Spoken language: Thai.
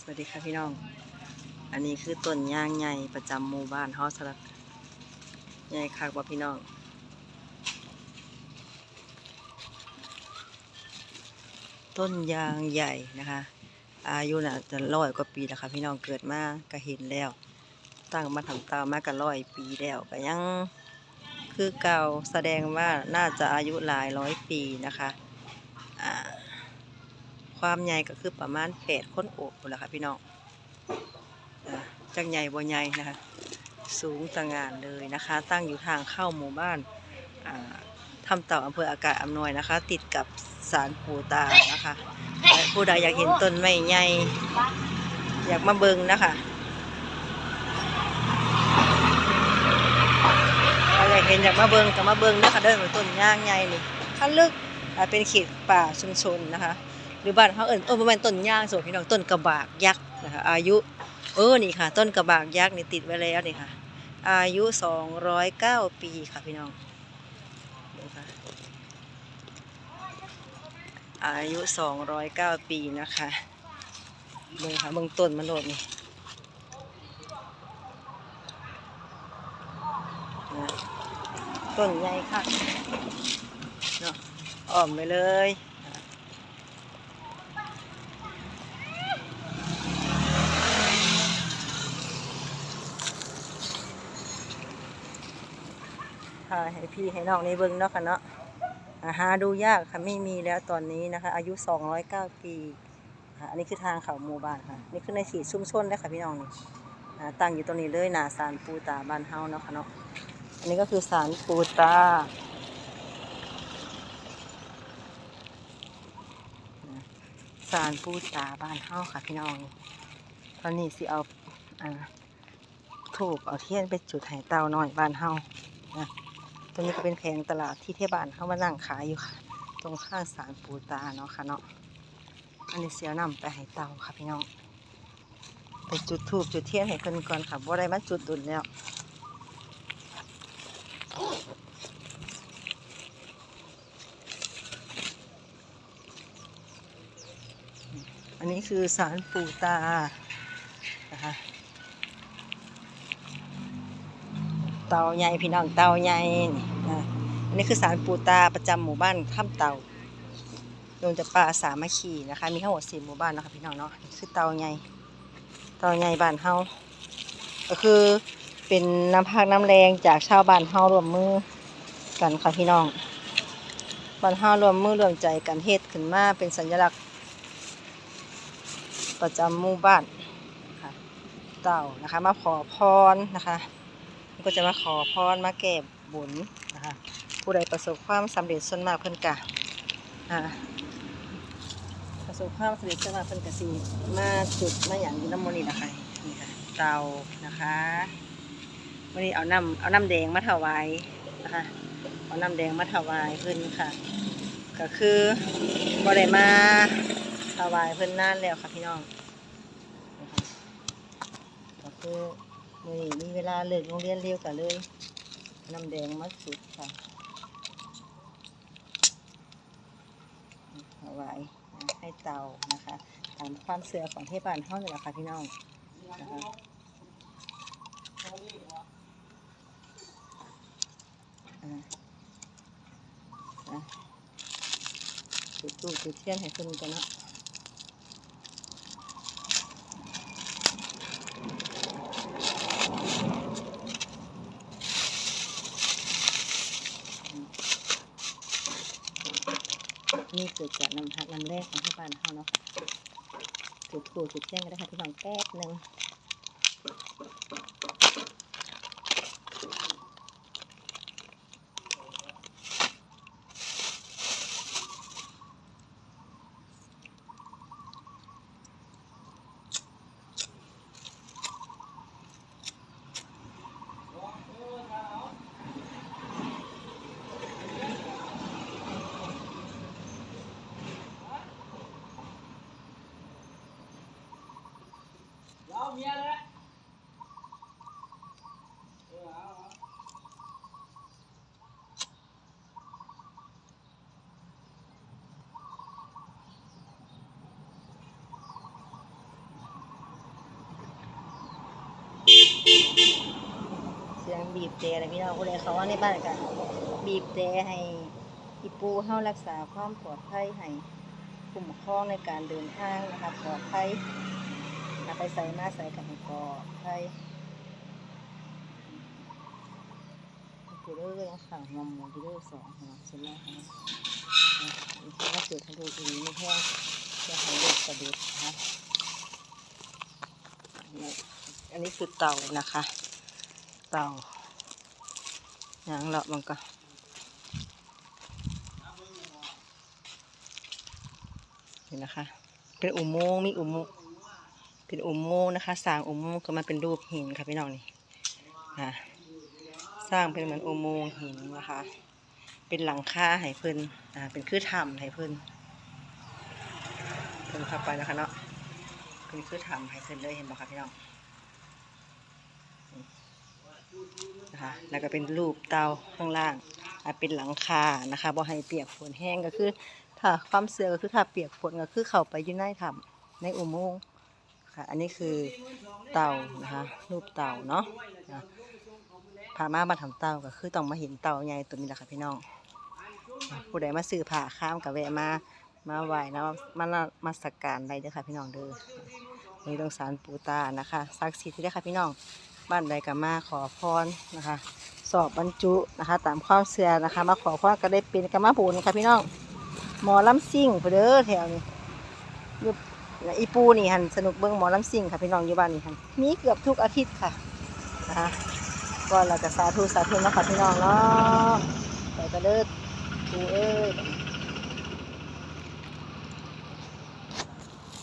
สวัสดีค่ะพี่น้อง อันนี้คือต้นยางใหญ่ประจำหมู่บ้านฮาสลักใหญ่คักบ่พี่น้อง ต้นยางใหญ่นะคะ อายุน่ะจะร้อยกว่าปีแล้วค่ะพี่น้องเกิดมาก็เห็นแล้ว ตั้งมาทำตามาก็ร้อยปีแล้วก็ยังคือเก่าแสดงว่าน่าจะอายุหลายร้อยปีนะคะ อ่า ความใหญ่ก็คือประมาณแปดคนโอบพุ่นแหละค่ะพี่น้องจักใหญ่บ่ใหญ่นะคะ สูงตะงงานเลยนะคะ ตั้งอยู่ทางเข้าหมู่บ้านอ่าทำเต่าอำเภออากาศอำนวยนะคะ ติดกับศาลปู่ตานะคะผู้ใดอยากเห็นต้นไม้ใหญ่อยากมาเบิงนะคะใครอยากเห็นอยากมาเบิงก็มาเบิงนะคะเดินต้นย่างใหญ่นี่ถ้าลึกเป็นเขตป่าชุมชนนะคะ หรือบ้านเขาเอิญเออประมาณต้นย่างส่วนพี่น้องต้นกระบากยักษ์นะคะอายุเออนี่ค่ะ ต้นกระบากยักษ์นี่ติดไว้แล้วนี่ค่ะ อายุสองร้อยเก้าปีค่ะพี่น้องดูค่ะอายุสองร้อยเก้าปีนะคะเบิ่งค่ะเบิ่งต้นมันโดดนี่ต้นใหญ่ค่ะเนาะอ้อมไปเลย ถ่ายให้พี่ให้น้องในเบิ้งเนาะค่ะเนาะหาดูยากค่ะไม่มีแล้วตอนนี้นะคะ อายุ 209 ปีอันนี้คือทางเขาหมู่บ้านค่ะ นี่คือในขีดชุ่มชนเลยค่ะพี่น้องนี่อ่าตั้งอยู่ตรงนี้เลยหนาสารปูตาบ้านเฮาเนาะค่ะเนาะอันนี้ก็คือสารปูตาสารปูตาบ้านเฮาค่ะพี่น้องตอนนี้สิเอาอถูกเอาเทียนไปจุดไห่เตาหน่อยบ้านเฮา ตรงนี้ก็เป็นแผงตลาดที่เทศบาลเข้ามานั่งขายอยู่ค่ะ ตรงข้างศาลปูตาเนาะค่ะเนาะอันนี้เสียนำไปให้เตาค่ะพี่น้องไปจุดทูบจุดเทียนให้เพิ่นก่อนค่ะบ่ได้มาจุดดุนแล้วอันนี้คือศาลปูตา เตาใหญ่พี่น้องเตาใหญ่นี่นะอันนี้คือศาลปูตาประจำหมู่บ้านถ้ำเตาโดนจะป่าสามัคคีนะคะ มีทั้งหมดสี่หมู่บ้านนะคะพี่น้องเนาะคือเตาใหญ่เตาใหญ่บ้านเฮาก็คือเป็นน้ำพักน้ำแรงจากชาวบ้านเฮารวมมือกันค่ะพี่น้องบ้านเฮารวมมือรวมใจกันเฮ็ดขึ้นมาเป็นสัญลักษณ์ประจำหมู่บ้านเต่านะคะ มาขอพรนะคะ ก็จะมาขอพรมาแก้บุญนะคะผู้ใดประสบความสำเร็จส่วนมากเพิ่นกะประสบความสำเร็จส่วนมากเพิ่นกะสีมาจุดมาอย่างยูน้ำมนต์นี่นะคะนี่ค่ะเตานะคะวันนี้เอาน้ำเอาน้ำแดงมาถวายนะคะเอาน้ำแดงมาถวายเพิ่นค่ะ ก็คือบ่ได้มาถวายเพิ่นนานแล้วค่ะพี่น้องก็คือ มือนี้มีเวลาเลิกโรงเรียนเร็วก็เลยน้ำแดงมาสุดค่ะถวายนะให้เตานะคะตามความเสื่อของเทพบานเฮานี่แหละค่ะพี่น้องนะคะอ่าอะจุดตู้จุดเทียนให้เพิ่นกันเนาะ นี่เกิดจากน้ำพักน้ำแรกของที่บ้านเขาเนาะจุดตู้จุดแจ้งก็ได้ค่ะพี่น้องแป๊บหนึ่ง บีบแต่อะไรพี่น้องผู้ใดเขาว่าในบ้านกันบีบแต่ให้อีปูเฮารักษาความปลอดภัยให้คุ้มครองในการเดินทางนะคะปลอดภัยถ้าไปใส่มาใส่กันให้ปลอดภัยกูเด้อยังสั่งนมหมูกูเด้อสองหัวเสร็จแล้วค่ะถ้าเกิดทะลุอีนี่แห้จะให้ลูกกระเด็ดนะอันนี้คือเต่านะคะ เต่า ย่างละมันก็นี่นะคะ เป็นอุโมงค์มีอุโมงค์เป็นอุโมงค์นะคะ สร้างอุโมงค์ก็มาเป็นรูปหินค่ะพี่น้องนี่อะสร้างเป็นเหมือนอุโมงค์หินนะคะ เป็นหลังคาให้เพิ่นอ่าเป็นคือถ้ำให้เพิ่นเพิ่นเข้าไปนะคะเนาะเป็นคือถ้ำให้เพิ่นเลยเห็นบ่คะพี่น้อง นะคะ แล้วก็เป็นรูปเตาข้างล่างอะเป็นหลังคานะคะบ่ให้เปียกฝนแห้งก็คือ ถ้าความเสื่อก็คือถ้าเปียกฝนก็คือเข้าไปอยู่ในถ้ำในอุโมงค์ค่ะ อันนี้คือเตานะคะ รูปเตาเนาะนะพามามาทำเตาก็คือต้องมาเห็นเตาใหญ่ตัวนี้แหละค่ะพี่น้องผู้ใดมาซื้อผ้าข้ามกับแวะมามาไหวนะมามาสักการได้เด้อค่ะพี่น้องเด้อนี่ต้องสารปูตานะคะศักสิทธิ์ที่ได้ค่ะพี่น้อง บ้านใดก็มาขอพรนะคะ สอบบรรจุนะคะ ตามความเชื่อนะคะ มาขอพรก็ได้เป็นกรรมาบุญค่ะพี่น้องหมอลำซิ่งเพนเด้อแถวนี้อยู่และอีปูนี่หันสนุกเบิ้งหมอลำซิ่งค่ะพี่น้องอยู่บ้านนี่หันมีเกือบทุกอาทิตย์ค่ะนะคะก็เราจะสาธุสาธุนะค่ะพี่น้องเนาะแต่ก็เด้อปูเอ้ย